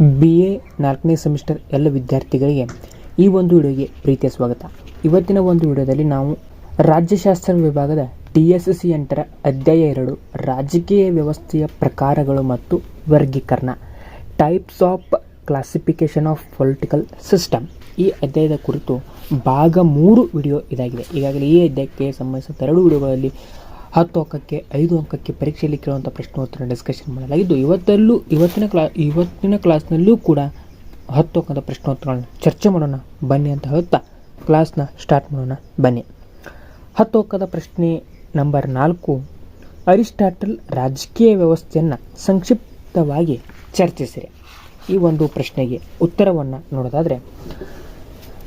B A ನಾಲ್ಕನೇ semester ಎಲ್ಲ ವಿದ್ಯಾರ್ಥಿಗಳಿಗೆ ಈ ಒಂದು ವಿಡಿಯೋಗೆ ಪ್ರೀತಿಯ ಸ್ವಾಗತ. ಇವತ್ತಿನ ಒಂದು ವಿಡಿಯೋದಲ್ಲಿ ನಾವು ರಾಜ್ಯಶಾಸ್ತ್ರ ವಿಭಾಗದ ಟಿ ಎಸ್ ಸಿ ಎಂಟರ ಅಧ್ಯಾಯ ಎರಡು, ರಾಜಕೀಯ ವ್ಯವಸ್ಥೆಯ ಪ್ರಕಾರಗಳು ಮತ್ತು ವರ್ಗೀಕರಣ types of classification of political system ಈ ಅಧ್ಯಾಯದ ಕುರಿತು ಭಾಗ ಮೂರು ವಿಡಿಯೋ ಇದಾಗಿದೆ. ಈಗಾಗಲೇ ಈ ಅಧ್ಯಾಯಕ್ಕೆ ಸಂಬಂಧಿಸಿದ ಎರಡು ವಿಡಿಯೋಗಳಲ್ಲಿ ಹತ್ತು ಅಂಕಕ್ಕೆ, ಐದು ಅಂಕಕ್ಕೆ ಪರೀಕ್ಷೆಯಲ್ಲಿ ಕೇಳುವಂಥ ಪ್ರಶ್ನೋತ್ತರ ಡಿಸ್ಕಷನ್ ಮಾಡಲಾಗಿದ್ದು, ಇವತ್ತಲ್ಲೂ, ಇವತ್ತಿನ ಕ್ಲಾ ಇವತ್ತಿನ ಕ್ಲಾಸ್ನಲ್ಲೂ ಕೂಡ ಹತ್ತು ಅಂಕದ ಪ್ರಶ್ನೋತ್ತರಗಳನ್ನು ಚರ್ಚೆ ಮಾಡೋಣ, ಬನ್ನಿ ಅಂತ ಹೇಳುತ್ತಾ ಕ್ಲಾಸ್ನ ಸ್ಟಾರ್ಟ್ ಮಾಡೋಣ, ಬನ್ನಿ. ಹತ್ತು ಅಂಕದ ಪ್ರಶ್ನೆ ನಂಬರ್ ನಾಲ್ಕು, ಅರಿಸ್ಟಾಟಲ್ ರಾಜಕೀಯ ವ್ಯವಸ್ಥೆಯನ್ನು ಸಂಕ್ಷಿಪ್ತವಾಗಿ ಚರ್ಚಿಸಿರಿ. ಈ ಒಂದು ಪ್ರಶ್ನೆಗೆ ಉತ್ತರವನ್ನು ನೋಡೋದಾದರೆ,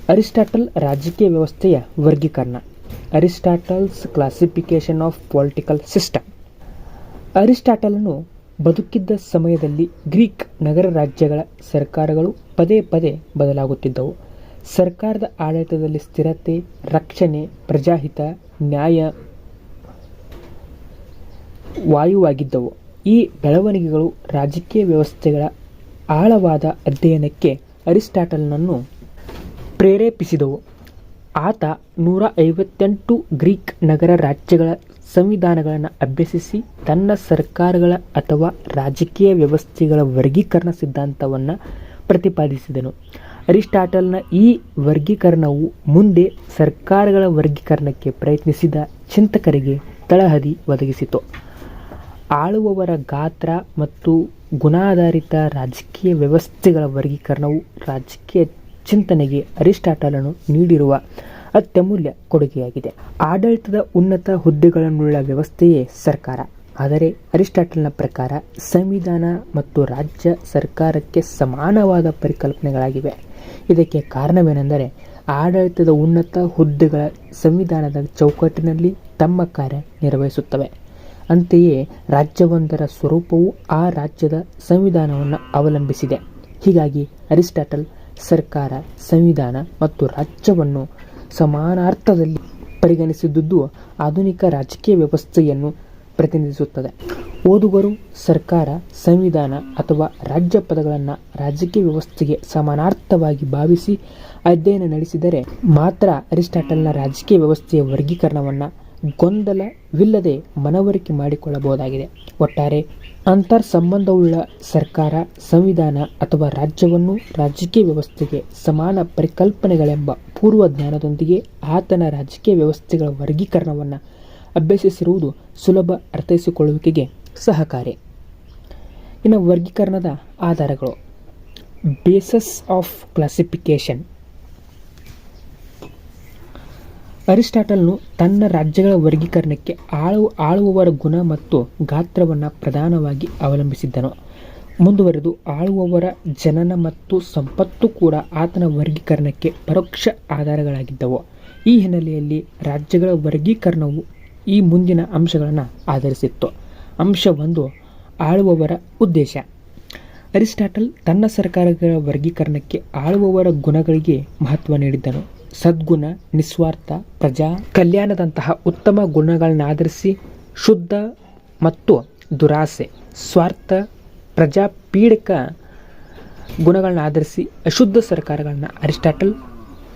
ಅರಿಸ್ಟಾಟಲ್ ರಾಜಕೀಯ ವ್ಯವಸ್ಥೆಯ ವರ್ಗೀಕರಣ. Aristotle's classification of political system. ಅರಿಸ್ಟಾಟಲನು ಬದುಕಿದ್ದ ಸಮಯದಲ್ಲಿ ಗ್ರೀಕ್ ನಗರ ರಾಜ್ಯಗಳ ಸರ್ಕಾರಗಳು ಪದೇ ಪದೇ ಬದಲಾಗುತ್ತಿದ್ದವು. ಸರ್ಕಾರದ ಆಡಳಿತದಲ್ಲಿ ಸ್ಥಿರತೆ, ರಕ್ಷಣೆ, ಪ್ರಜಾಹಿತ, ನ್ಯಾಯ ವಾಯುವಾಗಿದ್ದವು. ಈ ಬೆಳವಣಿಗೆಗಳು ರಾಜಕೀಯ ವ್ಯವಸ್ಥೆಗಳ ಆಳವಾದ ಅಧ್ಯಯನಕ್ಕೆ ಅರಿಸ್ಟಾಟಲ್ನನ್ನು ಪ್ರೇರೇಪಿಸಿದವು. ಆತ ನೂರ ಐವತ್ತೆಂಟು ಗ್ರೀಕ್ ನಗರ ರಾಜ್ಯಗಳ ಸಂವಿಧಾನಗಳನ್ನು ಅಭ್ಯಸಿಸಿ ತನ್ನ ಸರ್ಕಾರಗಳ ಅಥವಾ ರಾಜಕೀಯ ವ್ಯವಸ್ಥೆಗಳ ವರ್ಗೀಕರಣ ಸಿದ್ಧಾಂತವನ್ನು ಪ್ರತಿಪಾದಿಸಿದನು. ಅರಿಸ್ಟಾಟಲ್ನ ಈ ವರ್ಗೀಕರಣವು ಮುಂದೆ ಸರ್ಕಾರಗಳ ವರ್ಗೀಕರಣಕ್ಕೆ ಪ್ರಯತ್ನಿಸಿದ ಚಿಂತಕರಿಗೆ ತಳಹದಿ ಒದಗಿಸಿತು. ಆಳುವವರ ಗಾತ್ರ ಮತ್ತು ಗುಣಾಧಾರಿತ ರಾಜಕೀಯ ವ್ಯವಸ್ಥೆಗಳ ವರ್ಗೀಕರಣವು ರಾಜಕೀಯ ಚಿಂತನೆಗೆ ಅರಿಸ್ಟಾಟಲನು ನೀಡಿರುವ ಅತ್ಯಮೂಲ್ಯ ಕೊಡುಗೆಯಾಗಿದೆ. ಆಡಳಿತದ ಉನ್ನತ ಹುದ್ದೆಗಳನ್ನುಳ್ಳ ವ್ಯವಸ್ಥೆಯೇ ಸರ್ಕಾರ. ಆದರೆ ಅರಿಸ್ಟಾಟಲ್ನ ಪ್ರಕಾರ ಸಂವಿಧಾನ ಮತ್ತು ರಾಜ್ಯ ಸರ್ಕಾರಕ್ಕೆ ಸಮಾನವಾದ ಪರಿಕಲ್ಪನೆಗಳಾಗಿವೆ. ಇದಕ್ಕೆ ಕಾರಣವೇನೆಂದರೆ ಆಡಳಿತದ ಉನ್ನತ ಹುದ್ದೆಗಳ ಸಂವಿಧಾನದ ಚೌಕಟ್ಟಿನಲ್ಲಿ ತಮ್ಮ ಕಾರ್ಯ ನಿರ್ವಹಿಸುತ್ತವೆ ಅಂತೆಯೇ ರಾಜ್ಯವೊಂದರ ಸ್ವರೂಪವು ಆ ರಾಜ್ಯದ ಸಂವಿಧಾನವನ್ನು ಅವಲಂಬಿಸಿದೆ. ಹೀಗಾಗಿ ಅರಿಸ್ಟಾಟಲ್ ಸರ್ಕಾರ, ಸಂವಿಧಾನ ಮತ್ತು ರಾಜ್ಯವನ್ನು ಸಮಾನಾರ್ಥದಲ್ಲಿ ಪರಿಗಣಿಸಿದ್ದುದು ಆಧುನಿಕ ರಾಜಕೀಯ ವ್ಯವಸ್ಥೆಯನ್ನು ಪ್ರತಿನಿಧಿಸುತ್ತದೆ. ಓದುಗರು ಸರ್ಕಾರ, ಸಂವಿಧಾನ ಅಥವಾ ರಾಜ್ಯ ಪದಗಳನ್ನು ರಾಜಕೀಯ ವ್ಯವಸ್ಥೆಗೆ ಸಮಾನಾರ್ಥವಾಗಿ ಭಾವಿಸಿ ಅಧ್ಯಯನ ನಡೆಸಿದರೆ ಮಾತ್ರ ಅರಿಸ್ಟಾಟಲ್ನ ರಾಜಕೀಯ ವ್ಯವಸ್ಥೆಯ ವರ್ಗೀಕರಣವನ್ನು ಗೊಂದಲವಿಲ್ಲದೆ ಮನವರಿಕೆ ಮಾಡಿಕೊಳ್ಳಬಹುದಾಗಿದೆ. ಒಟ್ಟಾರೆ ಅಂತರ್ ಸಂಬಂಧವುಳ್ಳ ಸರ್ಕಾರ, ಸಂವಿಧಾನ ಅಥವಾ ರಾಜ್ಯವನ್ನು ರಾಜಕೀಯ ವ್ಯವಸ್ಥೆಗೆ ಸಮಾನ ಪರಿಕಲ್ಪನೆಗಳೆಂಬ ಪೂರ್ವ ಜ್ಞಾನದೊಂದಿಗೆ ಆತನ ರಾಜಕೀಯ ವ್ಯವಸ್ಥೆಗಳ ವರ್ಗೀಕರಣವನ್ನು ಅಭ್ಯಸಿಸಿರುವುದು ಸುಲಭ ಅರ್ಥೈಸಿಕೊಳ್ಳುವಿಕೆಗೆ ಸಹಕಾರಿ. ಇನ್ನು ವರ್ಗೀಕರಣದ ಆಧಾರಗಳು. ಬೇಸಸ್ ಆಫ್ ಕ್ಲಾಸಿಫಿಕೇಶನ್ ಅರಿಸ್ಟಾಟಲ್ನು ತನ್ನ ರಾಜ್ಯಗಳ ವರ್ಗೀಕರಣಕ್ಕೆ ಆಳು, ಆಳುವವರ ಗುಣ ಮತ್ತು ಗಾತ್ರವನ್ನು ಪ್ರಧಾನವಾಗಿ ಅವಲಂಬಿಸಿದ್ದನು. ಮುಂದುವರೆದು ಆಳುವವರ ಜನನ ಮತ್ತು ಸಂಪತ್ತು ಕೂಡ ಆತನ ವರ್ಗೀಕರಣಕ್ಕೆ ಪರೋಕ್ಷ ಆಧಾರಗಳಾಗಿದ್ದವು. ಈ ಹಿನ್ನೆಲೆಯಲ್ಲಿ ರಾಜ್ಯಗಳ ವರ್ಗೀಕರಣವು ಈ ಮುಂದಿನ ಅಂಶಗಳನ್ನು ಆಧರಿಸಿತ್ತು. ಅಂಶ ಒಂದು, ಆಳುವವರ ಉದ್ದೇಶ. ಅರಿಸ್ಟಾಟಲ್ ತನ್ನ ಸರ್ಕಾರಗಳ ವರ್ಗೀಕರಣಕ್ಕೆ ಆಳುವವರ ಗುಣಗಳಿಗೆ ಮಹತ್ವ ನೀಡಿದ್ದನು. ಸದ್ಗುಣ, ನಿಸ್ವಾರ್ಥ, ಪ್ರಜಾ, ಕಲ್ಯಾಣದಂತಹ ಉತ್ತಮ ಗುಣಗಳನ್ನಾಧರಿಸಿ ಶುದ್ಧ ಮತ್ತು ದುರಾಸೆ, ಸ್ವಾರ್ಥ, ಪ್ರಜಾಪೀಡಕ ಗುಣಗಳನ್ನ ಆಧರಿಸಿ ಅಶುದ್ಧ ಸರ್ಕಾರಗಳನ್ನು ಅರಿಸ್ಟಾಟಲ್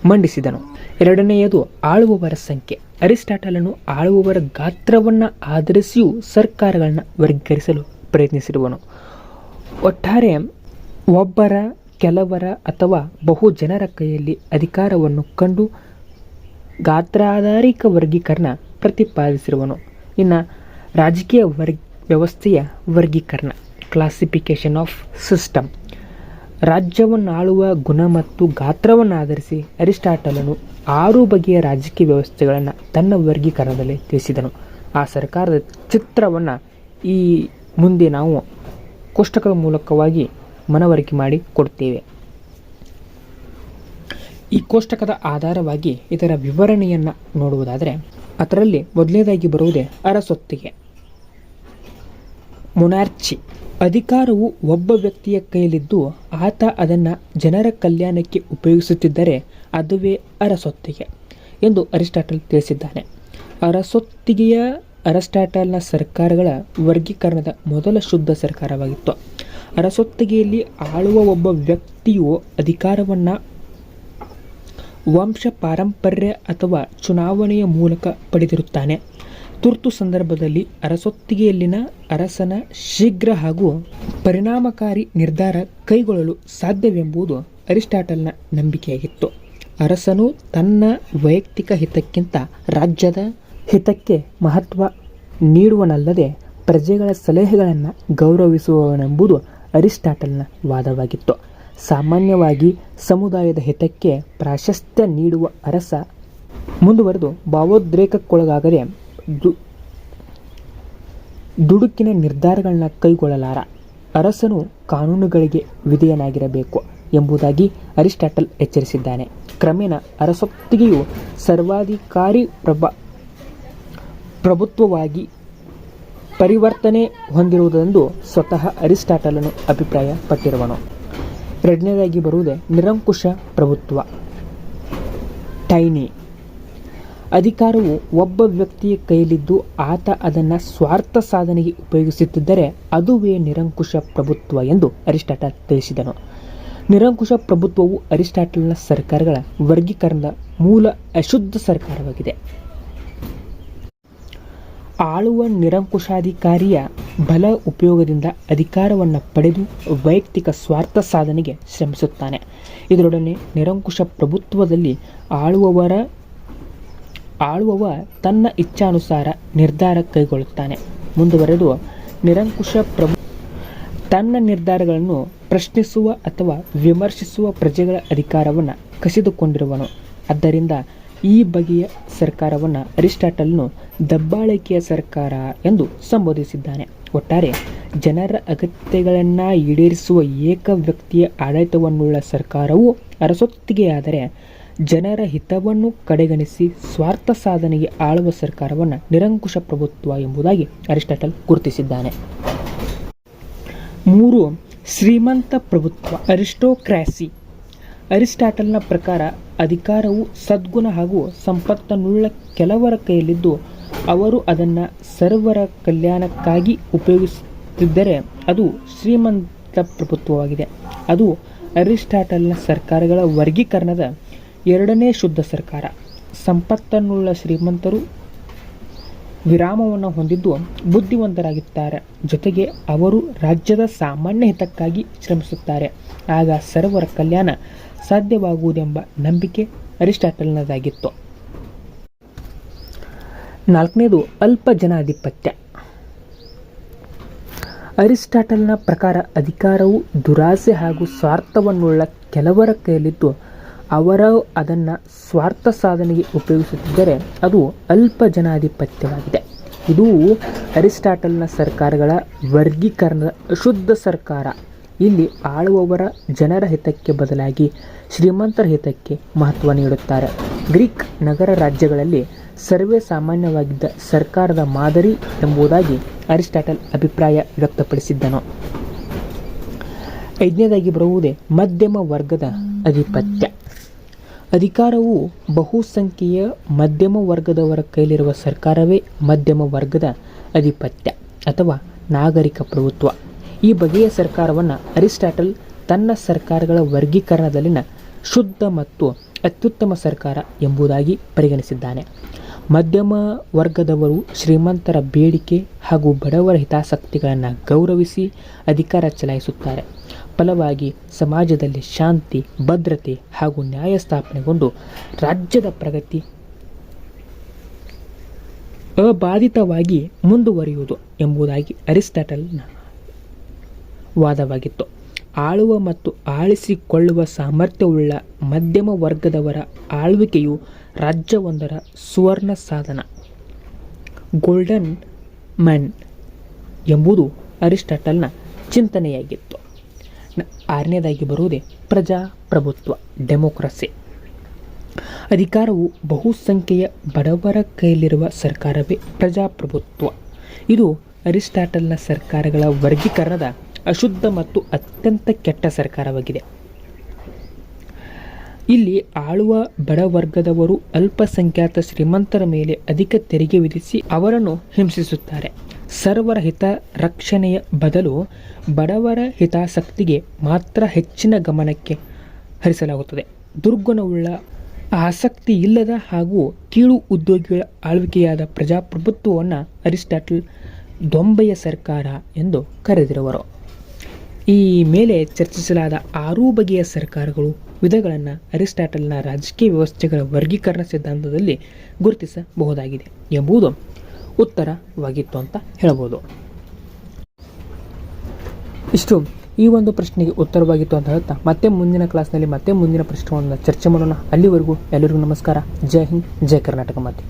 ಮಂಡಿಸಿದನು. ಎರಡನೆಯದು, ಆಳುವವರ ಸಂಖ್ಯೆ. ಅರಿಸ್ಟಾಟಲನು ಆಳುವವರ ಗಾತ್ರವನ್ನು ಆಧರಿಸಿಯೂ ಸರ್ಕಾರಗಳನ್ನು ವರ್ಗೀಕರಿಸಲು ಪ್ರಯತ್ನಿಸಿರುವನು. ಒಟ್ಟಾರೆ, ಒಬ್ಬರ ಕೆಲವರ ಅಥವಾ ಬಹು ಜನರ ಕೈಯಲ್ಲಿ ಅಧಿಕಾರವನ್ನು ಕಂಡು ಗಾತ್ರಾಧಾರಿಕ ವರ್ಗೀಕರಣ ಪ್ರತಿಪಾದಿಸಿರುವನು. ಇನ್ನು ರಾಜಕೀಯ ವರ್ಗ, ವ್ಯವಸ್ಥೆಯ ವರ್ಗೀಕರಣ ಕ್ಲಾಸಿಫಿಕೇಶನ್ ಆಫ್ ಸಿಸ್ಟಮ್ ರಾಜ್ಯವನ್ನು ಆಳುವ ಗುಣ ಮತ್ತು ಗಾತ್ರವನ್ನು ಆಧರಿಸಿ ಅರಿಸ್ಟಾಟಲನು ಆರು ಬಗೆಯ ರಾಜಕೀಯ ವ್ಯವಸ್ಥೆಗಳನ್ನು ತನ್ನ ವರ್ಗೀಕರಣದಲ್ಲಿ ತಿಳಿಸಿದನು. ಆ ಸರ್ಕಾರದ ಚಿತ್ರವನ್ನು ಈ ಮುಂದೆ ನಾವು ಕೋಷ್ಟಕದ ಮೂಲಕವಾಗಿ ಮನವರಿಕೆ ಮಾಡಿ ಕೊಡ್ತೇವೆ. ಈ ಕೋಷ್ಟಕದ ಆಧಾರವಾಗಿ ಇದರ ವಿವರಣೆಯನ್ನು ನೋಡುವುದಾದರೆ, ಅದರಲ್ಲಿ ಮೊದಲನೇದಾಗಿ ಬರುವುದೇ ಅರಸೊತ್ತಿಗೆ ಮೊನಾರ್ಚಿ, ಅಧಿಕಾರವು ಒಬ್ಬ ವ್ಯಕ್ತಿಯ ಕೈಯಲ್ಲಿದ್ದು ಆತ ಅದನ್ನು ಜನರ ಕಲ್ಯಾಣಕ್ಕೆ ಉಪಯೋಗಿಸುತ್ತಿದ್ದರೆ ಅದುವೇ ಅರಸೊತ್ತಿಗೆ ಎಂದು ಅರಿಸ್ಟಾಟಲ್ ತಿಳಿಸಿದ್ದಾನೆ. ಅರಸೊತ್ತಿಗೆಯ ಅರಿಸ್ಟಾಟಲ್ನ ಸರ್ಕಾರಗಳ ವರ್ಗೀಕರಣದ ಮೊದಲ ಶುದ್ಧ ಸರ್ಕಾರವಾಗಿತ್ತು. ಅರಸೊತ್ತಿಗೆಯಲ್ಲಿ ಆಳುವ ಒಬ್ಬ ವ್ಯಕ್ತಿಯು ಅಧಿಕಾರವನ್ನು ವಂಶ ಪಾರಂಪರ್ಯ ಅಥವಾ ಚುನಾವಣೆಯ ಮೂಲಕ ಪಡೆದಿರುತ್ತಾನೆ. ತುರ್ತು ಸಂದರ್ಭದಲ್ಲಿ ಅರಸೊತ್ತಿಗೆಯಲ್ಲಿನ ಅರಸನ ಶೀಘ್ರ ಹಾಗೂ ಪರಿಣಾಮಕಾರಿ ನಿರ್ಧಾರ ಕೈಗೊಳ್ಳಲು ಸಾಧ್ಯವೆಂಬುದು ಅರಿಸ್ಟಾಟಲ್ನ ನಂಬಿಕೆಯಾಗಿತ್ತು. ಅರಸನು ತನ್ನ ವೈಯಕ್ತಿಕ ಹಿತಕ್ಕಿಂತ ರಾಜ್ಯದ ಹಿತಕ್ಕೆ ಮಹತ್ವ ನೀಡುವನಲ್ಲದೆ ಪ್ರಜೆಗಳ ಸಲಹೆಗಳನ್ನು ಗೌರವಿಸುವವನೆಂಬುದು ಅರಿಸ್ಟಾಟಲ್ನ ವಾದವಾಗಿತ್ತು. ಸಾಮಾನ್ಯವಾಗಿ ಸಮುದಾಯದ ಹಿತಕ್ಕೆ ಪ್ರಾಶಸ್ತ್ಯ ನೀಡುವ ಅರಸ ಮುಂದುವರೆದು ಭಾವೋದ್ರೇಕಕ್ಕೊಳಗಾಗದೆ ದುಡುಕಿನ ನಿರ್ಧಾರಗಳನ್ನ ಕೈಗೊಳ್ಳಲಾರ ಅರಸನು ಕಾನೂನುಗಳಿಗೆ ವಿಧೇಯನಾಗಿರಬೇಕು ಎಂಬುದಾಗಿ ಅರಿಸ್ಟಾಟಲ್ ಎಚ್ಚರಿಸಿದ್ದಾನೆ. ಕ್ರಮೇಣ ಅರಸೊತ್ತಿಗೆಯು ಸರ್ವಾಧಿಕಾರಿ ಪ್ರಭ, ಪ್ರಭುತ್ವವಾಗಿ ಪರಿವರ್ತನೆ ಹೊಂದಿರುವುದೆಂದು ಸ್ವತಃ ಅರಿಸ್ಟಾಟಲನು ಅಭಿಪ್ರಾಯಪಟ್ಟಿರುವನು. ಎರಡನೇದಾಗಿ ಬರುವುದೇ ನಿರಂಕುಶ ಪ್ರಭುತ್ವ. ಟೈನಿ. ಅಧಿಕಾರವು ಒಬ್ಬ ವ್ಯಕ್ತಿಯ ಕೈಯಲ್ಲಿದ್ದು ಆತ ಅದನ್ನು ಸ್ವಾರ್ಥ ಸಾಧನೆಗೆ ಉಪಯೋಗಿಸುತ್ತಿದ್ದರೆ ಅದುವೇ ನಿರಂಕುಶ ಪ್ರಭುತ್ವ ಎಂದು ಅರಿಸ್ಟಾಟಲ್ ತಿಳಿಸಿದನು. ನಿರಂಕುಶ ಪ್ರಭುತ್ವವು ಅರಿಸ್ಟಾಟಲ್ನ ಸರ್ಕಾರಗಳ ವರ್ಗೀಕರಣದ ಮೂಲ ಅಶುದ್ಧ ಸರ್ಕಾರವಾಗಿದೆ. ಆಳುವ ನಿರಂಕುಶಾಧಿಕಾರಿಯ ಬಲ ಉಪಯೋಗದಿಂದ ಅಧಿಕಾರವನ್ನು ಪಡೆದು ವೈಯಕ್ತಿಕ ಸ್ವಾರ್ಥ ಸಾಧನೆಗೆ ಶ್ರಮಿಸುತ್ತಾನೆ. ಇದರೊಡನೆ ನಿರಂಕುಶ ಪ್ರಭುತ್ವದಲ್ಲಿ ಆಳುವವರ, ಆಳುವವ ತನ್ನ ಇಚ್ಛಾನುಸಾರ ನಿರ್ಧಾರ ಕೈಗೊಳ್ಳುತ್ತಾನೆ. ಮುಂದುವರೆದು ನಿರಂಕುಶ ಪ್ರಭು ತನ್ನ ನಿರ್ಧಾರಗಳನ್ನು ಪ್ರಶ್ನಿಸುವ ಅಥವಾ ವಿಮರ್ಶಿಸುವ ಪ್ರಜೆಗಳ ಅಧಿಕಾರವನ್ನು ಕಸಿದುಕೊಂಡಿರುವನು. ಆದ್ದರಿಂದ ಈ ಬಗೆಯ ಸರ್ಕಾರವನ್ನು ಅರಿಸ್ಟಾಟಲ್ನು ದಬ್ಬಾಳಿಕೆಯ ಸರ್ಕಾರ ಎಂದು ಸಂಬೋಧಿಸಿದ್ದಾನೆ. ಒಟ್ಟಾರೆ ಜನರ ಅಗತ್ಯಗಳನ್ನು ಈಡೇರಿಸುವ ಏಕ ವ್ಯಕ್ತಿಯ ಆಡಳಿತವನ್ನುಳ್ಳ ಸರ್ಕಾರವು ಅರಸೊತ್ತಿಗೆಯಾದರೆ ಜನರ ಹಿತವನ್ನು ಕಡೆಗಣಿಸಿ ಸ್ವಾರ್ಥ ಸಾಧನೆಗೆ ಆಳುವ ಸರ್ಕಾರವನ್ನು ನಿರಂಕುಶ ಪ್ರಭುತ್ವ ಎಂಬುದಾಗಿ ಅರಿಸ್ಟಾಟಲ್ ಗುರುತಿಸಿದ್ದಾನೆ. ಮೂರು, ಶ್ರೀಮಂತ ಪ್ರಭುತ್ವ ಅರಿಸ್ಟೋಕ್ರಾಸಿ ಅರಿಸ್ಟಾಟಲ್ನ ಪ್ರಕಾರ ಅಧಿಕಾರವು ಸದ್ಗುಣ ಹಾಗೂ ಸಂಪತ್ತನ್ನುಳ್ಳ ಕೆಲವರ ಕೈಯಲ್ಲಿದ್ದು, ಅವರು ಅದನ್ನು ಸರ್ವರ ಕಲ್ಯಾಣಕ್ಕಾಗಿ ಉಪಯೋಗಿಸುತ್ತಿದ್ದರೆ ಅದು ಶ್ರೀಮಂತ ಪ್ರಭುತ್ವವಾಗಿದೆ. ಅದು ಅರಿಸ್ಟಾಟಲ್ನ ಸರ್ಕಾರಗಳ ವರ್ಗೀಕರಣದ ಎರಡನೇ ಶುದ್ಧ ಸರ್ಕಾರ. ಸಂಪತ್ತನ್ನುಳ್ಳ ಶ್ರೀಮಂತರು ವಿರಾಮವನ್ನು ಹೊಂದಿದ್ದು ಬುದ್ಧಿವಂತರಾಗಿದ್ದಾರೆ ಜೊತೆಗೆ ಅವರು ರಾಜ್ಯದ ಸಾಮಾನ್ಯ ಹಿತಕ್ಕಾಗಿ ಶ್ರಮಿಸುತ್ತಾರೆ. ಆಗ ಸರ್ವರ ಕಲ್ಯಾಣ ಸಾಧ್ಯವಾಗುವುದೆಂಬ ನಂಬಿಕೆ ಅರಿಸ್ಟಾಟಲ್ನದಾಗಿತ್ತು. ನಾಲ್ಕನೇದು, ಅಲ್ಪ ಜನಾಧಿಪತ್ಯ. ಅರಿಸ್ಟಾಟಲ್ನ ಪ್ರಕಾರ ಅಧಿಕಾರವು ದುರಾಸೆ ಹಾಗೂ ಸ್ವಾರ್ಥವನ್ನುಳ್ಳ ಕೆಲವರ ಕೈಯಲ್ಲಿದ್ದು, ಅವರು ಅದನ್ನು ಸ್ವಾರ್ಥ ಸಾಧನೆಗೆ ಉಪಯೋಗಿಸುತ್ತಿದ್ದರೆ ಅದು ಅಲ್ಪ ಜನಾಧಿಪತ್ಯವಾಗಿದೆ. ಇದು ಅರಿಸ್ಟಾಟಲ್ನ ಸರ್ಕಾರಗಳ ವರ್ಗೀಕರಣದ ಅಶುದ್ಧ ಸರ್ಕಾರ. ಇಲ್ಲಿ ಆಳುವವರ ಜನರ ಹಿತಕ್ಕೆ ಬದಲಾಗಿ ಶ್ರೀಮಂತರ ಹಿತಕ್ಕೆ ಮಹತ್ವ ನೀಡುತ್ತಾರೆ. ಗ್ರೀಕ್ ನಗರ ರಾಜ್ಯಗಳಲ್ಲಿ ಸರ್ವೇ ಸಾಮಾನ್ಯವಾಗಿದ್ದ ಸರ್ಕಾರದ ಮಾದರಿ ಎಂಬುದಾಗಿ ಅರಿಸ್ಟಾಟಲ್ ಅಭಿಪ್ರಾಯ ವ್ಯಕ್ತಪಡಿಸಿದ್ದನು. ಐದನೇದಾಗಿ ಬರುವುದೇ ಮಧ್ಯಮ ವರ್ಗದ ಅಧಿಪತ್ಯ. ಅಧಿಕಾರವು ಬಹುಸಂಖ್ಯೆಯ ಮಧ್ಯಮ ವರ್ಗದವರ ಕೈಲಿರುವ ಸರ್ಕಾರವೇ ಮಧ್ಯಮ ವರ್ಗದ ಅಧಿಪತ್ಯ ಅಥವಾ ನಾಗರಿಕ ಪ್ರಭುತ್ವ. ಈ ಬಗೆಯ ಸರ್ಕಾರವನ್ನು ಅರಿಸ್ಟಾಟಲ್ ತನ್ನ ಸರ್ಕಾರಗಳ ವರ್ಗೀಕರಣದಲ್ಲಿನ ಶುದ್ಧ ಮತ್ತು ಅತ್ಯುತ್ತಮ ಸರ್ಕಾರ ಎಂಬುದಾಗಿ ಪರಿಗಣಿಸಿದ್ದಾನೆ. ಮಧ್ಯಮ ವರ್ಗದವರು ಶ್ರೀಮಂತರ ಬೇಡಿಕೆ ಹಾಗೂ ಬಡವರ ಹಿತಾಸಕ್ತಿಗಳನ್ನು ಗೌರವಿಸಿ ಅಧಿಕಾರ ಚಲಾಯಿಸುತ್ತಾರೆ. ಫಲವಾಗಿ ಸಮಾಜದಲ್ಲಿ ಶಾಂತಿ, ಭದ್ರತೆ ಹಾಗೂ ನ್ಯಾಯ ಸ್ಥಾಪನೆಗೊಂಡು ರಾಜ್ಯದ ಪ್ರಗತಿ ಅಬಾಧಿತವಾಗಿ ಮುಂದುವರಿಯುವುದು ಎಂಬುದಾಗಿ ಅರಿಸ್ಟಾಟಲ್ನ ವಾದವಾಗಿತ್ತು. ಆಳುವ ಮತ್ತು ಆಳಿಸಿಕೊಳ್ಳುವ ಸಾಮರ್ಥ್ಯವುಳ್ಳ ಮಧ್ಯಮ ವರ್ಗದವರ ಆಳ್ವಿಕೆಯು ರಾಜ್ಯವೊಂದರ ಸುವರ್ಣ ಸಾಧನ. ಗೋಲ್ಡನ್ ಮ್ಯಾನ್ ಎಂಬುದು ಅರಿಸ್ಟಾಟಲ್ನ ಚಿಂತನೆಯಾಗಿತ್ತು. ಆರನೇದಾಗಿ ಬರುವುದೇ ಪ್ರಜಾಪ್ರಭುತ್ವ, ಡೆಮೋಕ್ರಸಿ. ಅಧಿಕಾರವು ಬಹುಸಂಖ್ಯೆಯ ಬಡವರ ಕೈಯಲ್ಲಿರುವ ಸರ್ಕಾರವೇ ಪ್ರಜಾಪ್ರಭುತ್ವ. ಇದು ಅರಿಸ್ಟಾಟಲ್ನ ಸರ್ಕಾರಗಳ ವರ್ಗೀಕರಣದ ಅಶುದ್ಧ ಮತ್ತು ಅತ್ಯಂತ ಕೆಟ್ಟ ಸರ್ಕಾರವಾಗಿದೆ. ಇಲ್ಲಿ ಆಳುವ ಬಡವರ್ಗದವರು ಅಲ್ಪಸಂಖ್ಯಾತ ಶ್ರೀಮಂತರ ಮೇಲೆ ಅಧಿಕ ತೆರಿಗೆ ವಿಧಿಸಿ ಅವರನ್ನು ಹಿಂಸಿಸುತ್ತಾರೆ. ಸರ್ವರ ಹಿತ ರಕ್ಷಣೆಯ ಬದಲು ಬಡವರ ಹಿತಾಸಕ್ತಿಗೆ ಮಾತ್ರ ಹೆಚ್ಚಿನ ಗಮನಕ್ಕೆ ಹರಿಸಲಾಗುತ್ತದೆ. ದುರ್ಗುಣವುಳ್ಳ ಆಸಕ್ತಿ ಇಲ್ಲದ ಹಾಗೂ ಕೀಳು ಉದ್ಯೋಗಿಗಳ ಆಳ್ವಿಕೆಯಾದ ಪ್ರಜಾಪ್ರಭುತ್ವವನ್ನು ಅರಿಸ್ಟಾಟಲ್ ದೊಂಬೆಯ ಸರ್ಕಾರ ಎಂದು ಕರೆದಿರುವರು. ಈ ಮೇಲೆ ಚರ್ಚಿಸಲಾದ ಆರೂ ಬಗೆಯ ಸರ್ಕಾರಗಳು, ವಿಧಗಳನ್ನು ಅರಿಸ್ಟಾಟಲ್ನ ರಾಜಕೀಯ ವ್ಯವಸ್ಥೆಗಳ ವರ್ಗೀಕರಣ ಸಿದ್ಧಾಂತದಲ್ಲಿ ಗುರುತಿಸಬಹುದಾಗಿದೆ ಎಂಬುದು ಉತ್ತರವಾಗಿತ್ತು ಅಂತ ಹೇಳ್ಬೋದು ಇಷ್ಟು. ಈ ಒಂದು ಪ್ರಶ್ನೆಗೆ ಉತ್ತರವಾಗಿತ್ತು ಅಂತ ಹೇಳ್ತಾ ಮತ್ತೆ ಮುಂದಿನ ಕ್ಲಾಸ್ನಲ್ಲಿ ಮತ್ತೆ ಮುಂದಿನ ಪ್ರಶ್ನೆಗಳನ್ನು ಚರ್ಚೆ ಮಾಡೋಣ. ಅಲ್ಲಿವರೆಗೂ ಎಲ್ಲರಿಗೂ ನಮಸ್ಕಾರ. ಜೈ ಹಿಂದ್, ಜೈ ಕರ್ನಾಟಕ ಮಾತೆ.